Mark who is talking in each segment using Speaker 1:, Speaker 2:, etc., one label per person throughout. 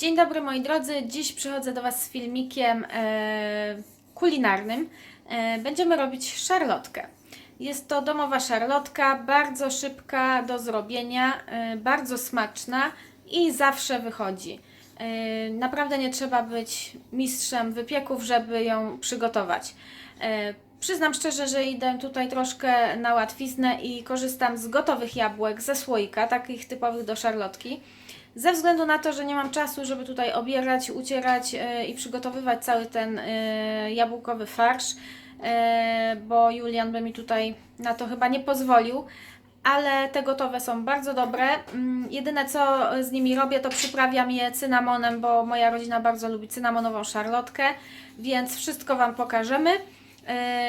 Speaker 1: Dzień dobry moi drodzy, dziś przychodzę do Was z filmikiem e, kulinarnym. E, będziemy robić szarlotkę. Jest to domowa szarlotka, bardzo szybka do zrobienia, e, bardzo smaczna i zawsze wychodzi. E, naprawdę nie trzeba być mistrzem wypieków, żeby ją przygotować. E, Przyznam szczerze, że idę tutaj troszkę na łatwiznę i korzystam z gotowych jabłek ze słoika, takich typowych do szarlotki. Ze względu na to, że nie mam czasu, żeby tutaj obierać, ucierać e, i przygotowywać cały ten e, jabłkowy farsz, e, bo Julian by mi tutaj na to chyba nie pozwolił. Ale te gotowe są bardzo dobre. Mm, Jedyne co z nimi robię, to przyprawiam je cynamonem, bo moja rodzina bardzo lubi cynamonową szarlotkę, więc wszystko Wam pokażemy.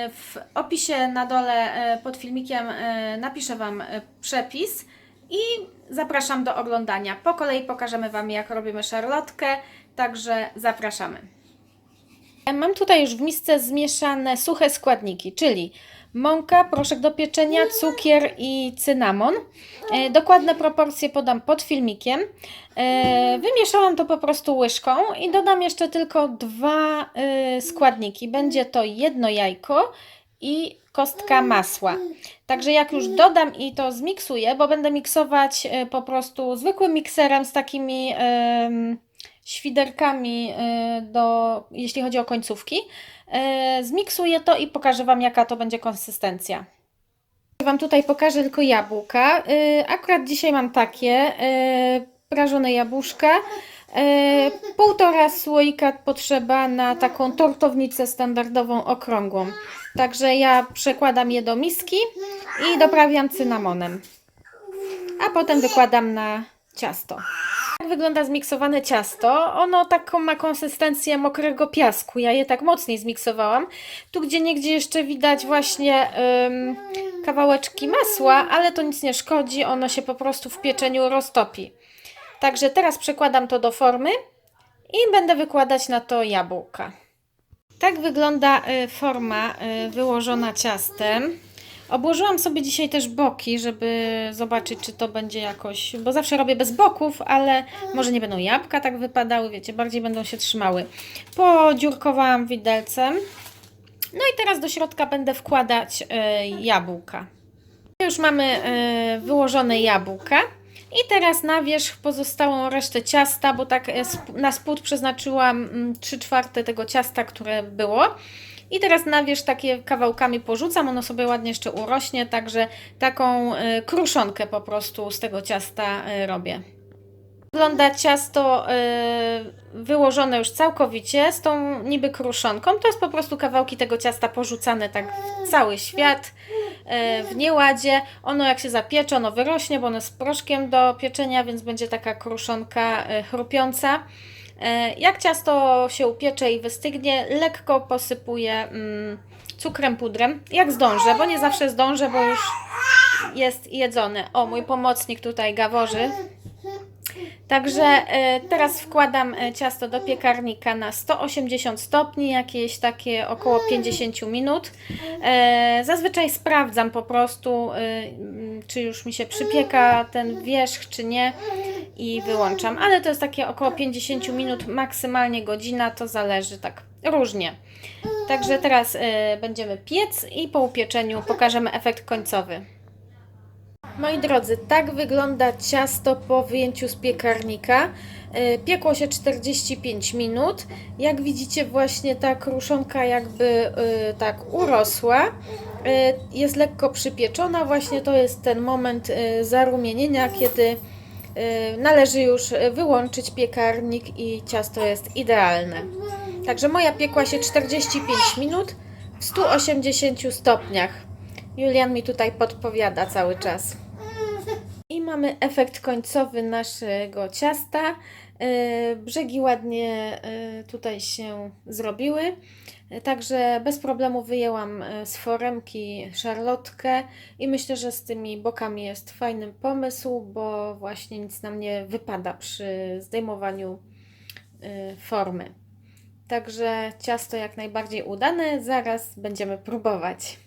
Speaker 1: W opisie na dole pod filmikiem napiszę Wam przepis i zapraszam do oglądania. Po kolei pokażemy Wam, jak robimy szarlotkę, także zapraszamy. Mam tutaj już w misce zmieszane suche składniki, czyli mąka, proszek do pieczenia, cukier i cynamon. E, Dokładne proporcje podam pod filmikiem. E, Wymieszałam to po prostu łyżką i dodam jeszcze tylko dwa e, składniki. Będzie to jedno jajko i kostka masła. Także jak już dodam i to zmiksuję, bo będę miksować e, po prostu zwykłym mikserem z takimi świderkami e, do, jeśli chodzi o końcówki. E, Zmiksuję to i pokażę Wam jaka to będzie konsystencja. Wam tutaj pokażę tylko jabłka. Akurat dzisiaj mam takie prażone jabłuszka. E, Półtora słoika potrzeba na taką tortownicę standardową, okrągłą. Także ja przekładam je do miski i doprawiam cynamonem. A potem wykładam na ciasto. Jak wygląda zmiksowane ciasto? Ono taką ma konsystencję mokrego piasku. Ja je tak mocniej zmiksowałam. Tu gdzie niegdzie jeszcze widać właśnie ym, kawałeczki masła, ale to nic nie szkodzi. Ono się po prostu w pieczeniu roztopi. Także teraz przekładam to do formy i będę wykładać na to jabłka. Tak wygląda y, forma y, wyłożona ciastem. Obłożyłam sobie dzisiaj też boki, żeby zobaczyć, czy to będzie jakoś. Bo zawsze robię bez boków, ale może nie będą jabłka tak wypadały, wiecie, bardziej będą się trzymały. Podziurkowałam widelcem. No i teraz do środka będę wkładać y, jabłka. Już mamy wyłożone jabłka. I teraz na wierzch pozostałą resztę ciasta, bo tak e, na spód przeznaczyłam 3 czwarte tego ciasta, które było. I teraz na wierzch takie kawałkami porzucam, ono sobie ładnie jeszcze urośnie, także taką e, kruszonkę po prostu z tego ciasta e, robię. Wygląda ciasto wyłożone już całkowicie z tą niby kruszonką. To jest po prostu kawałki tego ciasta porzucane tak w cały świat w nieładzie. Ono jak się zapiecze, ono wyrośnie, bo ono jest proszkiem do pieczenia, więc będzie taka kruszonka e, chrupiąca. E, Jak ciasto się upiecze i wystygnie, lekko posypuję mm, cukrem, pudrem, jak zdążę, bo nie zawsze zdążę, bo już jest jedzone. O, mój pomocnik tutaj gaworzy. Także e, teraz wkładam e, ciasto do piekarnika na 180 stopni, jakieś takie około 50 minut. E, Zazwyczaj sprawdzam po prostu, e, m, czy już mi się przypieka ten wierzch, czy nie i wyłączam. Ale to jest takie około 50 minut, maksymalnie godzina, to zależy tak różnie. Także teraz będziemy piec i po upieczeniu pokażemy efekt końcowy. Moi drodzy, tak wygląda ciasto po wyjęciu z piekarnika. E, Piekło się 45 minut. Jak widzicie, właśnie ta kruszonka jakby e, tak urosła. E, Jest lekko przypieczona. Właśnie to jest ten moment zarumienienia, kiedy należy już wyłączyć piekarnik i ciasto jest idealne. Także moja piekła się 45 minut w 180 stopniach. Julian mi tutaj podpowiada cały czas. I mamy efekt końcowy naszego ciasta. E, Brzegi ładnie e, tutaj się zrobiły. Także bez problemu wyjęłam e, z foremki szarlotkę i myślę, że z tymi bokami jest fajny pomysł, bo właśnie nic nam nie wypada przy zdejmowaniu formy. Także ciasto jak najbardziej udane. Zaraz będziemy próbować.